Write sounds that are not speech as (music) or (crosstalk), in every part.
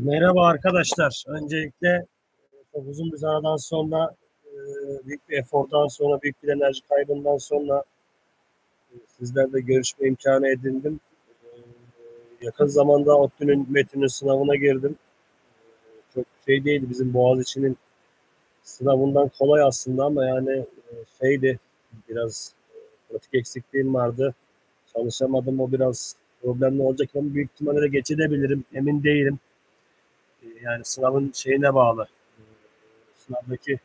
Merhaba arkadaşlar. Öncelikle e, çok uzun bir aradan sonra e, büyük bir efordan sonra, büyük bir enerji kaybından sonra e, sizlerle görüşme imkanı edindim. Yakın zamanda ODTÜ'nün metinin sınavına girdim. Çok şey değildi bizim Boğaziçi'nin sınavından kolay aslında ama yani şeydi biraz pratik eksikliğim vardı. Çalışamadım o biraz problemli olacak ama büyük ihtimalle geçebilirim. Emin değilim. Yani sınavın şeyine bağlı. E, Sınavdaki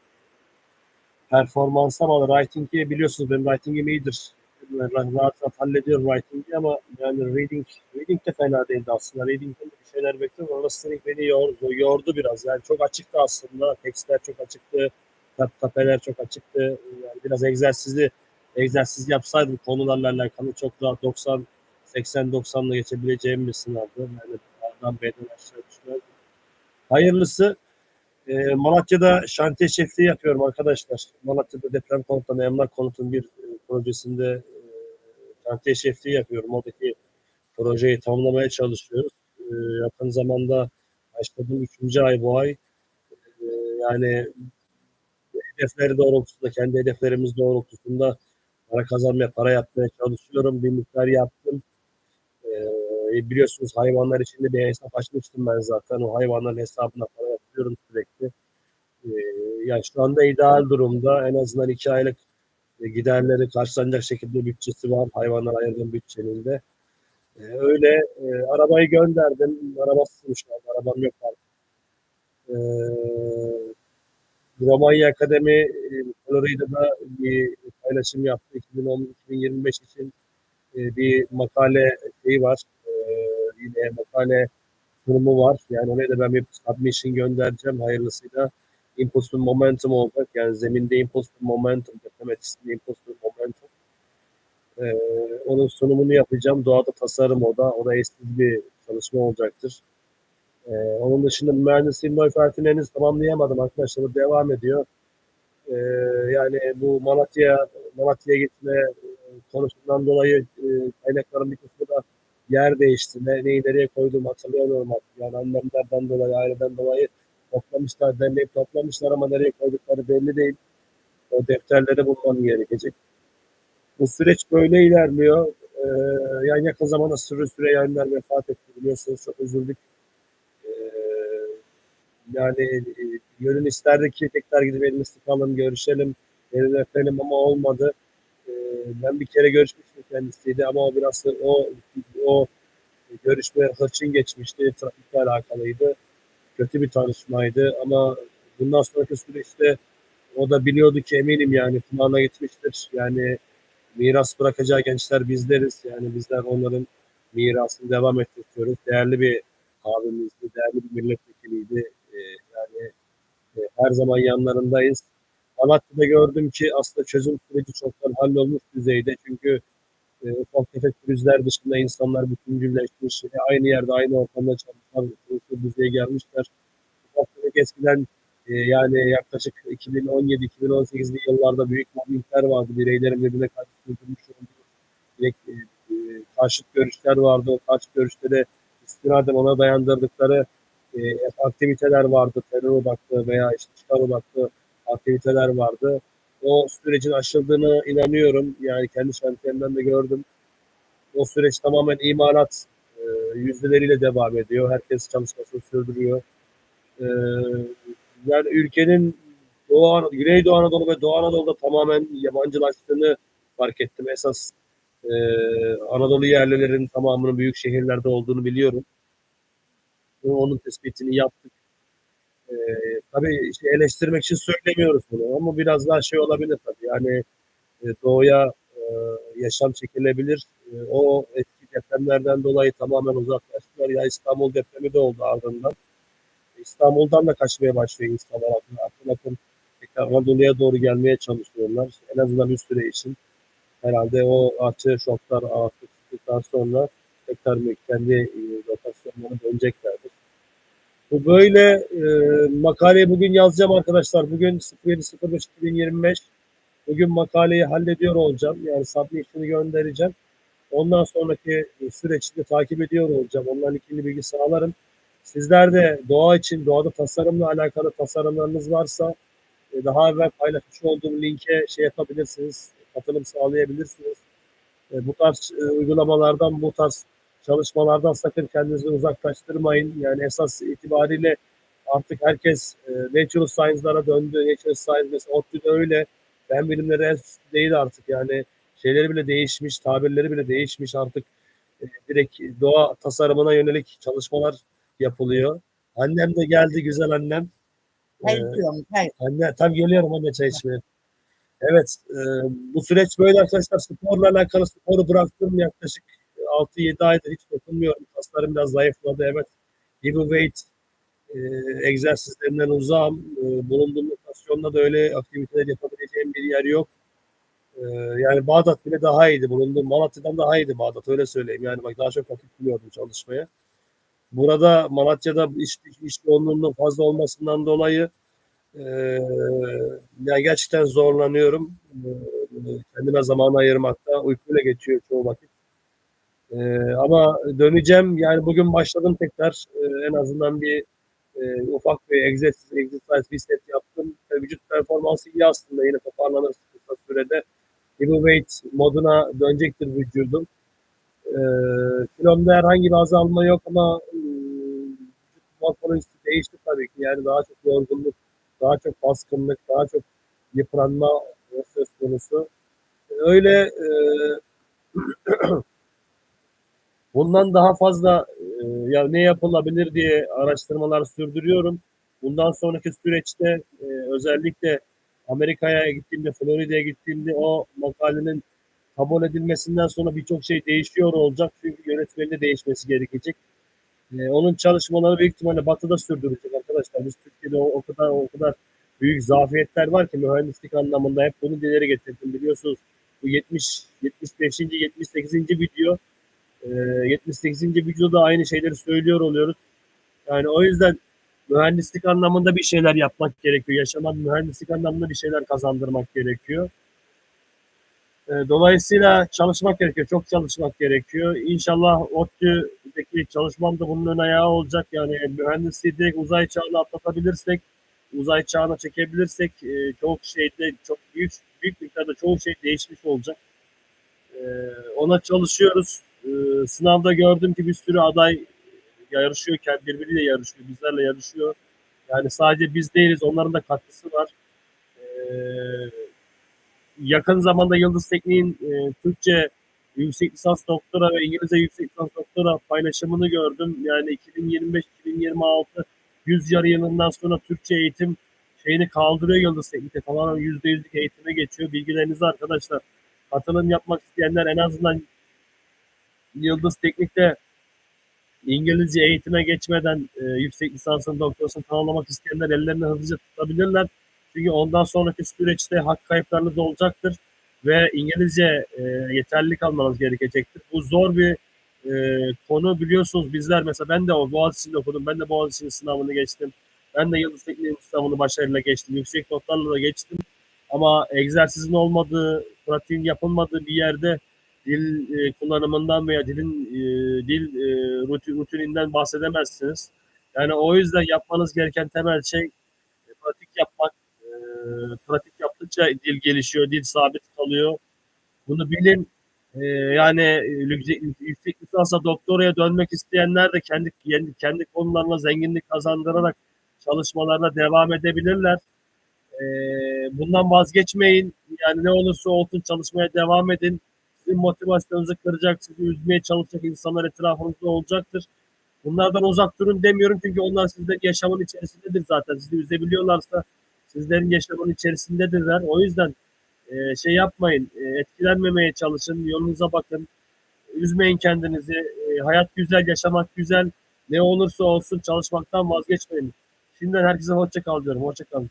performansa bağlı. Writing'i biliyorsunuz benim writing'im iyidir. Ben rahat rahat hallediyorum writing'i ama yani reading, reading de fena değildi aslında. Reading'de bir şeyler bekliyorum ama listening beni yordu, yordu biraz. Yani çok açıktı aslında. Tekstler çok açıktı. Tap, tapeler çok açıktı. Yani biraz egzersizli egzersiz yapsaydım konularla alakalı çok rahat 90 80-90'la geçebileceğim bir sınavdı. Yani A'dan B'den aşağı düşmez. Hayırlısı. E, Malatya'da şantiye şefliği yapıyorum arkadaşlar. Malatya'da deprem konutundan emlak konutun bir e, projesinde e, şantiye şefliği yapıyorum. Oradaki projeyi tamamlamaya çalışıyoruz. E, yakın zamanda başladığım üçüncü ay bu ay. E, yani hedefleri doğrultusunda, kendi hedeflerimiz doğrultusunda para kazanmaya, para yapmaya çalışıyorum. Bir miktar yaptım. Ee, biliyorsunuz hayvanlar için de bir hesap açmıştım ben zaten. O hayvanların hesabına para yapıyorum sürekli. Ee, yani şu anda ideal durumda. En azından iki aylık e, giderleri karşılanacak şekilde bütçesi var. Hayvanlara ayırdığım bütçenin de. Ee, öyle e, arabayı gönderdim. Arabasızım şu anda. Arabam yok artık. Romanya Akademi e, Florida'da bir paylaşım yaptı. 2010-2025 için e, bir makale şeyi var. E, yine makale sunumu var. Yani oraya da ben bir submission göndereceğim hayırlısıyla. Impulse ve momentum olacak. Yani zeminde impulse ve momentum, impulse ve momentum. E, onun sunumunu yapacağım. Doğada tasarım o da. O da eşsiz bir çalışma olacaktır. E, onun dışında mühendisliğin müferdini henüz tamamlayamadım arkadaşlar. Devam ediyor. E, yani bu Malatya Malatya'ya gitme konusundan dolayı e, kaynakların bir kısmı yer değişti. Ne, neyi nereye koyduğumu hatırlayamıyorum artık. Yani annemlerden dolayı, aileden dolayı toplamışlar, derleyip toplamışlar ama nereye koydukları belli değil. O defterleri bulmam gerekecek. Bu süreç böyle ilerliyor. Ee, yani yakın zamanda sürü süre yayınlar vefat etti biliyorsunuz. Çok üzüldük. Ee, yani e, gönül isterdi ki tekrar gidip elini sıkalım, görüşelim, elini öpelim ama olmadı. Ben bir kere görüşmüştüm kendisiyle ama o biraz o o görüşme hırçın geçmişti. Trafikle alakalıydı. Kötü bir tanışmaydı ama bundan sonraki süreçte o da biliyordu ki eminim yani kumana gitmiştir. Yani miras bırakacağı gençler bizleriz. Yani bizler onların mirasını devam ettiriyoruz. Değerli bir abimizdi, değerli bir milletvekiliydi. Ee, yani e, her zaman yanlarındayız. Malatya'da gördüm ki aslında çözüm süreci çoktan hallolmuş düzeyde. Çünkü e, ufak tefek krizler dışında insanlar bütüncülleşmiş, aynı yerde, aynı ortamda çalışan düzeye gelmişler. Ufak tefek eskiden e, yani yaklaşık 2017-2018'li yıllarda büyük mobbingler vardı. Bireylerin birbirine karşı sürdürmüş direkt, e, e, karşıt görüşler vardı. O karşıt görüşlere istinaden ona dayandırdıkları e, aktiviteler vardı. Terör odaklı veya işte çıkar odaklı aktiviteler vardı. O sürecin aşıldığını inanıyorum. Yani kendi şantiyemden de gördüm. O süreç tamamen imalat e, yüzdeleriyle devam ediyor. Herkes çalışmasını sürdürüyor. E, yani ülkenin Doğu, Güneydoğu Anadolu ve Doğu Anadolu'da tamamen yabancılaştığını fark ettim. Esas e, Anadolu yerlilerin tamamının büyük şehirlerde olduğunu biliyorum. Onun tespitini yaptık. Ee, tabii işte eleştirmek için söylemiyoruz bunu ama biraz daha şey olabilir tabii. Yani e, doğuya e, yaşam çekilebilir. E, o eski depremlerden dolayı tamamen uzaklaştılar. Ya İstanbul depremi de oldu ardından. İstanbul'dan da kaçmaya başlıyor insanlar akın akın, tekrar Anadolu'ya doğru gelmeye çalışıyorlar. En azından bir süre için. Herhalde o artı şoklar artıktan sonra tekrar kendi lokasyonlarına döneceklerdir. Bu böyle e, makaleyi bugün yazacağım arkadaşlar. Bugün 07.05.2025 bugün makaleyi hallediyor olacağım. Yani submission'ı göndereceğim. Ondan sonraki süreçte takip ediyor olacağım. Onların ikili bilgi sağlarım. Sizler de doğa için, doğada tasarımla alakalı tasarımlarınız varsa e, daha evvel paylaşmış olduğum linke şey yapabilirsiniz, katılım sağlayabilirsiniz. E, bu tarz e, uygulamalardan, bu tarz çalışmalardan sakın kendinizi uzaklaştırmayın. Yani esas itibariyle artık herkes e, natural science'lara döndü. Natural science mesela ODTÜ'de öyle. Fen bilimleri en değil artık yani şeyleri bile değişmiş, tabirleri bile değişmiş artık. E, direkt doğa tasarımına yönelik çalışmalar yapılıyor. Annem de geldi güzel annem. Çay Ee, içiyorum çay. Anne tam geliyorum anne çay içmeye. Evet e, bu süreç böyle arkadaşlar sporla alakalı sporu bıraktım yaklaşık 6-7 aydır hiç dokunmuyorum. Kaslarım biraz zayıfladı evet. Heavyweight e, egzersizlerinden uzağım. E, bulunduğum lokasyonda da öyle aktiviteler yapabileceğim bir yer yok. E, yani Bağdat bile daha iyiydi. Bulunduğum Malatya'dan daha iyiydi Bağdat öyle söyleyeyim. Yani bak daha çok vakit buluyordum çalışmaya. Burada Malatya'da iş, iş yoğunluğunun fazla olmasından dolayı ee, ya gerçekten zorlanıyorum. Ee, kendime zaman ayırmakta. Uykuyla geçiyor çoğu vakit. Ee, ama döneceğim. Yani bugün başladım tekrar. Ee, en azından bir e, ufak bir egzersiz, egzersiz bir set yaptım. Ve vücut performansı iyi aslında. Yine toparlanır kısa sürede. Heavyweight moduna dönecektir vücudum. Ee, kilomda herhangi bir azalma yok ama e, morfolojisi değişti tabii ki. Yani daha çok yorgunluk, daha çok baskınlık, daha çok yıpranma söz konusu. Öyle e, (clears throat) bundan daha fazla e, ya ne yapılabilir diye araştırmalar sürdürüyorum. Bundan sonraki süreçte e, özellikle Amerika'ya gittiğimde, Florida'ya gittiğimde o makalenin kabul edilmesinden sonra birçok şey değişiyor olacak. Çünkü yönetmenin de değişmesi gerekecek. Ee, onun çalışmaları büyük ihtimalle batıda sürdürecek arkadaşlar. Biz Türkiye'de o, o kadar o kadar büyük zafiyetler var ki mühendislik anlamında hep bunu dileri getirdim. Biliyorsunuz bu 70 75. 78. video e, 78. videoda aynı şeyleri söylüyor oluyoruz. Yani o yüzden mühendislik anlamında bir şeyler yapmak gerekiyor. Yaşaman mühendislik anlamında bir şeyler kazandırmak gerekiyor. E, Dolayısıyla çalışmak gerekiyor. Çok çalışmak gerekiyor. İnşallah ODTÜ'deki çalışmam da bunun ön ayağı olacak. Yani mühendisliği direkt uzay çağına atlatabilirsek, uzay çağına çekebilirsek e, çok şeyde çok büyük büyük miktarda çoğu şey değişmiş olacak. E, ona çalışıyoruz. E, sınavda gördüm ki bir sürü aday yarışıyor, kendi birbiriyle yarışıyor, bizlerle yarışıyor. Yani sadece biz değiliz, onların da katkısı var. E, yakın zamanda Yıldız Tekniğin e, Türkçe yüksek lisans doktora ve İngilizce yüksek lisans doktora paylaşımını gördüm. Yani 2025-2026 yüz yarı yılından sonra Türkçe eğitim şeyini kaldırıyor Yıldız Teknik'te. Tamamen %100'lük eğitime geçiyor. Bilgilerinizi arkadaşlar katılım yapmak isteyenler en azından Yıldız Teknik'te İngilizce eğitime geçmeden e, yüksek lisansın doktorasını tamamlamak isteyenler ellerini hızlıca tutabilirler. Çünkü ondan sonraki süreçte hak kayıplarınız olacaktır ve İngilizce e, yeterlilik almanız gerekecektir. Bu zor bir e, konu biliyorsunuz bizler mesela ben de o Boğaziçi'nde okudum. Ben de Boğaziçi'nin sınavını geçtim. Ben de Yıldız Tekniği'nin sınavını başarıyla geçtim. Yüksek notlarla da geçtim. Ama egzersizin olmadığı, pratiğin yapılmadığı bir yerde dil e, kullanımından veya dilin e, dil e, rutin, rutininden bahsedemezsiniz. Yani o yüzden yapmanız gereken temel şey e, pratik yapmak. E, pratik yaptıkça dil gelişiyor, dil sabit kalıyor. Bunu bilin. E, yani e, yüksek, lisansa doktoraya dönmek isteyenler de kendi kendi, kendi konularına zenginlik kazandırarak çalışmalarına devam edebilirler. E, bundan vazgeçmeyin. Yani ne olursa olsun çalışmaya devam edin sizin motivasyonunuzu kıracak, sizi üzmeye çalışacak insanlar etrafınızda olacaktır. Bunlardan uzak durun demiyorum çünkü onlar sizlerin yaşamın içerisindedir zaten. Sizi üzebiliyorlarsa sizlerin yaşamın içerisindedirler. O yüzden e, şey yapmayın, e, etkilenmemeye çalışın, yolunuza bakın. Üzmeyin kendinizi. E, hayat güzel, yaşamak güzel. Ne olursa olsun çalışmaktan vazgeçmeyin. Şimdiden herkese hoşça kal diyorum. Hoşça kalın.